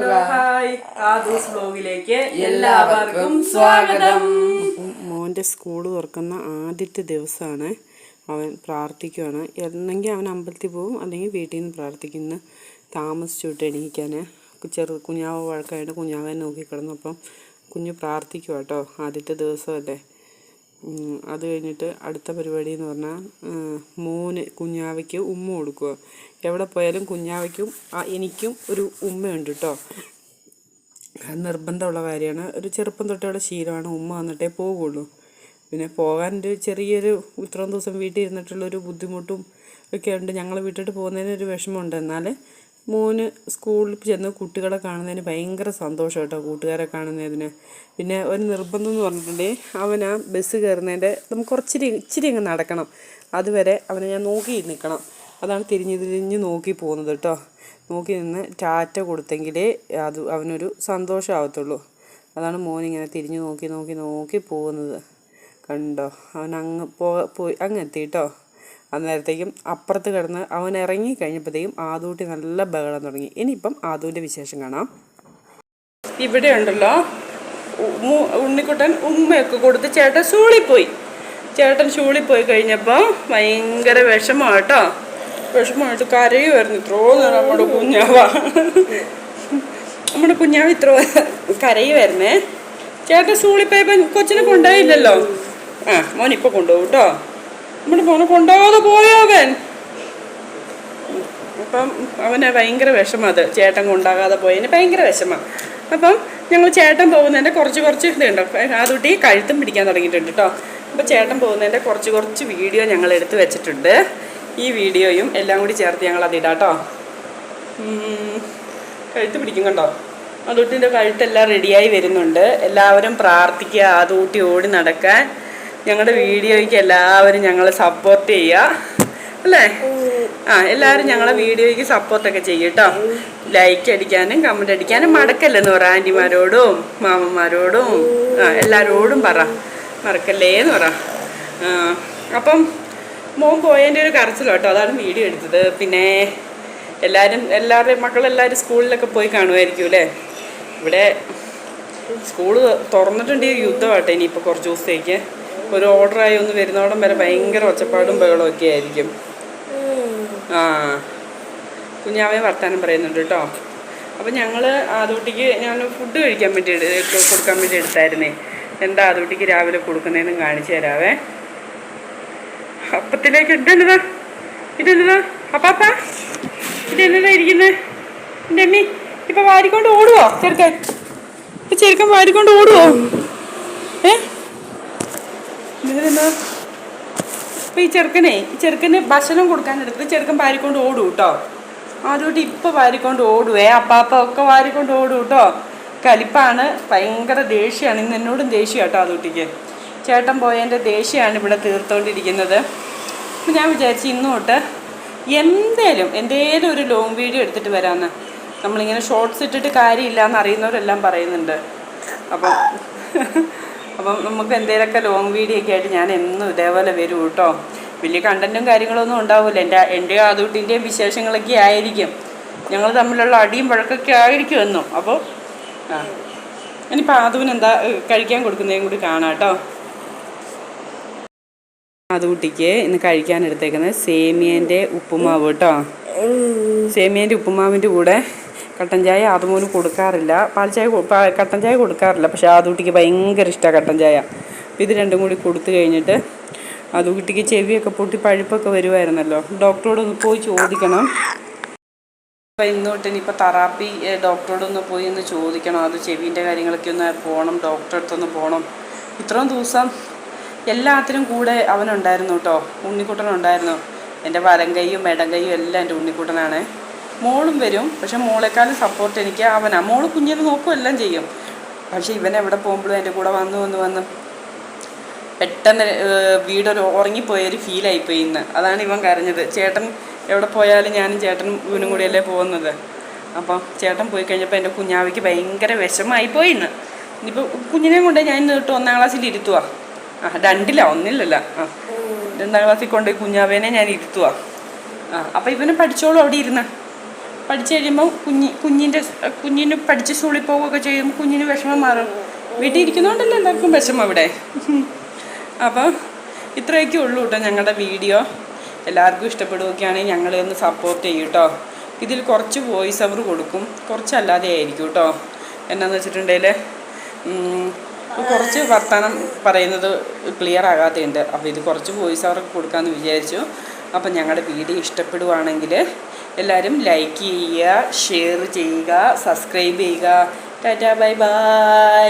Hi. Aadhu's ബ്ലോഗിലേക്ക് എല്ലാവർക്കും സ്വാഗതം. മോന്റെ സ്കൂൾ തുറക്കുന്ന ആദ്യത്തെ ദിവസമാണ് അവൻ പ്രാർത്ഥിക്കുവാണ്. എന്നെങ്കിൽ അവൻ അമ്പലത്തിൽ പോകും അല്ലെങ്കിൽ വീട്ടിൽ നിന്ന് പ്രാർത്ഥിക്കുന്നു. താമസിച്ചുവിട്ട് എണീക്കാൻ ചെറു കുഞ്ഞാവ് വഴക്കായിട്ട് കുഞ്ഞാവനെ നോക്കിക്കിടന്നു. അപ്പം കുഞ്ഞ് പ്രാർത്ഥിക്കുക കേട്ടോ ആദ്യത്തെ ദിവസമല്ലേ? അത് കഴിഞ്ഞിട്ട് അടുത്ത പരിപാടി എന്ന് പറഞ്ഞാൽ മോന് കുഞ്ഞാവയ്ക്ക് ഉമ്മ കൊടുക്കുക. എവിടെ പോയാലും കുഞ്ഞാവയ്ക്കും എനിക്കും ഒരു ഉമ്മയുണ്ട് കേട്ടോ നിർബന്ധമുള്ള കാര്യമാണ്. ഒരു ചെറുപ്പം തൊട്ടുള്ള ശീലമാണ് ഉമ്മ വന്നിട്ടേ പോകുള്ളൂ പിന്നെ പോകാൻ ഒരു ചെറിയൊരു ഇത്രയും ദിവസം വീട്ടിൽ ഇരുന്നിട്ടുള്ളൊരു ബുദ്ധിമുട്ടും ഒക്കെ ഉണ്ട്. ഞങ്ങൾ വിട്ടിട്ട് പോകുന്നതിന് ഒരു വിഷമമുണ്ട്. എന്നാൽ മോന് സ്കൂളിൽ ചെന്ന് കുട്ടികളെ കാണുന്നതിന് ഭയങ്കര സന്തോഷം കേട്ടോ കൂട്ടുകാരെ കാണുന്നതിന്. പിന്നെ ഒരു നിർബന്ധം എന്ന് പറഞ്ഞിട്ടുണ്ടെങ്കിൽ അവൻ ആ ബസ് കയറുന്നതിന്റെ നമുക്ക് കുറച്ചിരി ഇച്ചിരി അങ്ങ് നടക്കണം. അതുവരെ അവനെ ഞാൻ നോക്കി നിൽക്കണം. അതാണ് തിരിഞ്ഞ് തിരിഞ്ഞ് നോക്കി പോകുന്നത് കേട്ടോ. നോക്കി നിന്ന് ടാറ്റ കൊടുത്തെങ്കിലേ അത് അവനൊരു സന്തോഷമാവത്തുള്ളൂ അതാണ് മോനിങ്ങനെ തിരിഞ്ഞ് നോക്കി നോക്കി നോക്കി പോകുന്നത്. കണ്ടോ? അവൻ അങ്ങ് പോ പോയി അങ്ങ് എത്തി കേട്ടോ. അന്നേരത്തേക്കും അപ്പുറത്ത് കിടന്ന് അവൻ ഇറങ്ങി കഴിഞ്ഞപ്പോഴത്തേക്കും ആദൂട്ടി നല്ല ബഹളം തുടങ്ങി. ഇനിയിപ്പം ആദൂന്റെ വിശേഷം കാണാം. ഇവിടെ ഉണ്ടല്ലോ. ഉണ്ണിക്കുട്ടൻ ഉമ്മയൊക്കെ കൊടുത്ത് ചേട്ടൻ ഷൂളിൽ പോയി ചേട്ടൻ ഷൂളിൽ പോയി കഴിഞ്ഞപ്പോൾ ഭയങ്കര വിഷമമാണ് വിഷമമായിട്ട് കരയുമായിരുന്നു ഇത്രോ നേരം നമ്മുടെ കുഞ്ഞാവ. നമ്മുടെ കുഞ്ഞാവ് ഇത്ര കരയുമായിരുന്നേ ചേട്ടൻ പോയപ്പോൾ കൊച്ചിനെ കൊണ്ടായില്ലല്ലോ ആ മോനിപ്പോൾ കൊണ്ടുപോകും കേട്ടോ നമ്മുടെ മോനെ കൊണ്ടുപോകാതെ അവൻ? അപ്പം അവന് ഭയങ്കര വിഷമം അത്. ചേട്ടൻ കൊണ്ടാകാതെ പോയതിന് ഭയങ്കര വിഷമം. അപ്പം ഞങ്ങൾ ചേട്ടൻ പോകുന്നതിന്റെ കുറച്ച് കുറച്ച് ഇതുണ്ട് അതുകൂട്ടി കഴുത്തും പിടിക്കാൻ തുടങ്ങിയിട്ടുണ്ട് കേട്ടോ. അപ്പം ചേട്ടൻ പോകുന്നതിന്റെ കുറച്ച് കുറച്ച് വീഡിയോ ഞങ്ങൾ എടുത്ത് വെച്ചിട്ടുണ്ട്. ഈ വീഡിയോയും എല്ലാം കൂടി ചേർത്ത് ഞങ്ങൾ അത് ഇടാം കേട്ടോ. കഴുത്ത് പിടിക്കും കണ്ടോ? അതൂട്ടിന്റെ കഴുത്തെല്ലാം റെഡിയായി വരുന്നുണ്ട്. എല്ലാവരും പ്രാർത്ഥിക്കുക അതൂട്ടി ഓടി നടക്കാൻ. ഞങ്ങളുടെ വീഡിയോയ്ക്ക് എല്ലാവരും ഞങ്ങളെ സപ്പോർട്ട് ചെയ്യുക. അല്ലേ? ആ എല്ലാവരും ഞങ്ങളെ വീഡിയോയ്ക്ക് സപ്പോർട്ടൊക്കെ ചെയ്യും കേട്ടോ ലൈക്ക് അടിക്കാനും കമന്റ് അടിക്കാനും മടക്കല്ലെന്ന് പറ ആന്റിമാരോടും മാമന്മാരോടും. ആ എല്ലാവരോടും പറ. മറക്കല്ലേ എന്ന് പറ. അപ്പം മോൻ പോയതിന്റെ ഒരു കരച്ചിലോ കേട്ടോ അതാണ് വീഡിയോ എടുത്തത്. പിന്നെ എല്ലാവരും എല്ലാവരുടെയും മക്കളെല്ലാവരും സ്കൂളിലൊക്കെ പോയി കാണുമായിരിക്കും അല്ലേ? ഇവിടെ സ്കൂൾ തുറന്നിട്ടുണ്ട് ഈ യുദ്ധമാട്ടെ ഇനിയിപ്പോൾ കുറച്ച് ദിവസത്തേക്ക്. ഒരു ഓർഡറായി ഒന്ന് വരുന്നോടം വരെ ഭയങ്കര ഒച്ചപ്പാടും ബഹളവും ഒക്കെ ആയിരിക്കും. ആ. കുഞ്ഞാവെ വർത്താനം പറയുന്നുണ്ട് കേട്ടോ. അപ്പം ഞങ്ങൾ ആദൂട്ടിക്ക് ഞാൻ ഫുഡ് കഴിക്കാൻ വേണ്ടി കൊടുക്കാൻ വേണ്ടി എടുത്തായിരുന്നേ. എന്താ ആദൂട്ടിക്ക് രാവിലെ കൊടുക്കുന്നതെന്നും കാണിച്ചു തരാവേ. അപ്പത്തിലേക്ക് ഇതെന്നതാ ഇതെന്നതാ അപ്പാപ്പ ഇതെന്നതാ ഇരിക്കുന്നത് എന്റെ അമ്മി ഇപ്പം വാരിക്കൊണ്ട് ഓടുവോ ചെറുക്കൻ? ചെറുക്കൻ വാരിക്കൊണ്ട് ഓടുവോ? ഏ? ഇതെന്നാ അപ്പോൾ ഈ ചെറുക്കനെ ഈ ചെറുക്കന് ഭക്ഷണം കൊടുക്കാൻ എടുത്ത് ചെറുക്കൻ വാരിക്കൊണ്ട് ഓടും കേട്ടോ ആദ്യമായിട്ട് ഇപ്പൊ വാരിക്കൊണ്ട് ഓടുവേ അപ്പാപ്പ ഒക്കെ വാരിക്കൊണ്ട് ഓടും കേട്ടോ കലിപ്പാണ് ഭയങ്കര ദേഷ്യമാണ് ഇന്ന് എന്നോടും ദേഷ്യം കേട്ടോ അതുകൂട്ടിക്ക് ചേട്ടൻ പോയതിന്റെ ദേഷ്യമാണ് ഇവിടെ തീർത്തോണ്ടിരിക്കുന്നത്. അപ്പം ഞാൻ വിചാരിച്ചു ഇന്ന് തൊട്ട് എന്തേലും എന്തേലും ഒരു ലോങ് വീഡിയോ എടുത്തിട്ട് വരാമെന്ന് നമ്മളിങ്ങനെ ഷോർട്സ് ഇട്ടിട്ട് കാര്യമില്ല എന്ന് അറിയുന്നവരെല്ലാം പറയുന്നുണ്ട്. അപ്പം അപ്പം നമുക്ക് എന്തെങ്കിലുമൊക്കെ ലോങ് വീഡിയോ ഒക്കെ ആയിട്ട് ഞാൻ എന്നും ഇതേപോലെ വരും കേട്ടോ വലിയ കണ്ടന്റും കാര്യങ്ങളൊന്നും ഉണ്ടാവില്ല എന്റെ എന്റെ ആദൂട്ടിന്റെയും വിശേഷങ്ങളൊക്കെ ആയിരിക്കും. ഞങ്ങൾ തമ്മിലുള്ള അടിയും വഴക്കൊക്കെ ആയിരിക്കും എന്നും. അപ്പോൾ ആ. ഇനിയിപ്പോൾ ആദൂന് എന്താ കഴിക്കാൻ കൊടുക്കുന്നതും കൂടി കാണാം കേട്ടോ ആദൂട്ടിക്ക് ഇന്ന് കഴിക്കാൻ എടുത്തേക്കുന്നത് സേമിയന്റെ ഉപ്പുമാവ് കേട്ടോ സേമിയന്റെ ഉപ്പുമാവിന്റെ കൂടെ കട്ടൻ ചായ ആദ്യമോന് കൊടുക്കാറില്ല. പാൽ ചായ കട്ടൻ ചായ കൊടുക്കാറില്ല. പക്ഷെ ആദൂട്ടിക്ക് ഭയങ്കര ഇഷ്ടമാണ് കട്ടൻ ചായ. ഇത് രണ്ടും കൂടി കൊടുത്തു കഴിഞ്ഞിട്ട് ആദൂട്ടിക്ക് ചെവിയൊക്കെ പൊട്ടി പഴുപ്പൊക്കെ വരുമായിരുന്നല്ലോ ഡോക്ടറോടൊന്ന് പോയി ചോദിക്കണം. അപ്പം ഇന്ന് തൊട്ട് ഇനിയിപ്പോൾ തെറാപ്പി ഡോക്ടറോടൊന്ന് പോയി ഒന്ന് ചോദിക്കണം. അത് ചെവീന്റെ കാര്യങ്ങളൊക്കെ ഒന്ന് പോകണം ഡോക്ടറെ അടുത്തൊന്ന് പോകണം ഇത്രയും ദിവസം എല്ലാത്തിനും കൂടെ അവനുണ്ടായിരുന്നു കേട്ടോ. ഉണ്ണിക്കുട്ടനുണ്ടായിരുന്നു. എന്റെ വലം കൈയും ഇടം കൈയും എല്ലാം എന്റെ ഉണ്ണിക്കുട്ടനാണ്. മോളും വരും. പക്ഷെ മോളെക്കാളും സപ്പോർട്ട് എനിക്ക് അവനാണ് മോൾ കുഞ്ഞിനെ നോക്കും എല്ലാം ചെയ്യും. പക്ഷെ ഇവൻ എവിടെ പോകുമ്പോഴും എന്റെ കൂടെ വന്നു വന്ന് വന്ന് പെട്ടെന്ന് വീടൊരു ഉറങ്ങിപ്പോയൊരു ഫീലായിപ്പോയി ഇന്ന്. അതാണ് ഇവൻ കരഞ്ഞത്. ചേട്ടൻ എവിടെ പോയാലും ഞാനും ചേട്ടനും ഇവനും കൂടിയല്ലേ പോകുന്നത്. അപ്പം ചേട്ടൻ പോയി കഴിഞ്ഞപ്പോൾ എന്റെ കുഞ്ഞാവയ്ക്ക് ഭയങ്കര വിഷമായി പോയി ഇന്ന്. ഇനിയിപ്പോൾ കുഞ്ഞിനെ കൊണ്ട് ഞാൻ ഇന്ന് ഒന്നാം ക്ലാസ്സിൽ ഇരുത്തുവാ. ആ രണ്ടില്ല ഒന്നില്ലല്ല. ആ രണ്ടാം ക്ലാസ്സിൽ കൊണ്ട് കുഞ്ഞാവേനെ ഞാൻ ഇരുത്തുവാ. ആ അപ്പം ഇവനെ പഠിച്ചോളൂ അവിടെ ഇരുന്ന്. പഠിച്ചു കഴിയുമ്പോൾ കുഞ്ഞി കുഞ്ഞിന്റെ കുഞ്ഞിന് പഠിച്ച് സ്കൂളിൽ പോവുകയൊക്കെ ചെയ്യുമ്പോൾ കുഞ്ഞിന് വിഷമം മാറും. വീട്ടിൽ ഇരിക്കുന്നതുകൊണ്ടല്ലേ എല്ലാവർക്കും വിഷമം അവിടെ? അപ്പോൾ ഇത്രയൊക്കെ ഉള്ളൂ കേട്ടോ ഞങ്ങളുടെ വീഡിയോ. എല്ലാവർക്കും ഇഷ്ടപ്പെടുകയൊക്കെയാണെങ്കിൽ ഞങ്ങളെ ഒന്ന് സപ്പോർട്ട് ചെയ്യും കേട്ടോ. ഇതിൽ കുറച്ച് വോയിസ് അവർ കൊടുക്കും. കുറച്ചല്ലാതെ ആയിരിക്കും കേട്ടോ. എന്നാന്ന് വെച്ചിട്ടുണ്ടെങ്കിൽ കുറച്ച് വർത്തമാനം പറയുന്നത് ക്ലിയർ ആകാത്തതുണ്ട്. അപ്പോൾ ഇത് കുറച്ച് വോയിസ് അവർക്ക് കൊടുക്കാമെന്ന് വിചാരിച്ചു. അപ്പം ഞങ്ങളുടെ വീഡിയോ ഇഷ്ടപ്പെടുവാണെങ്കിൽ എല്ലാവരും ലൈക്ക് ചെയ്യുക ഷെയർ ചെയ്യുക സബ്സ്ക്രൈബ് ചെയ്യുക. Tata bye bye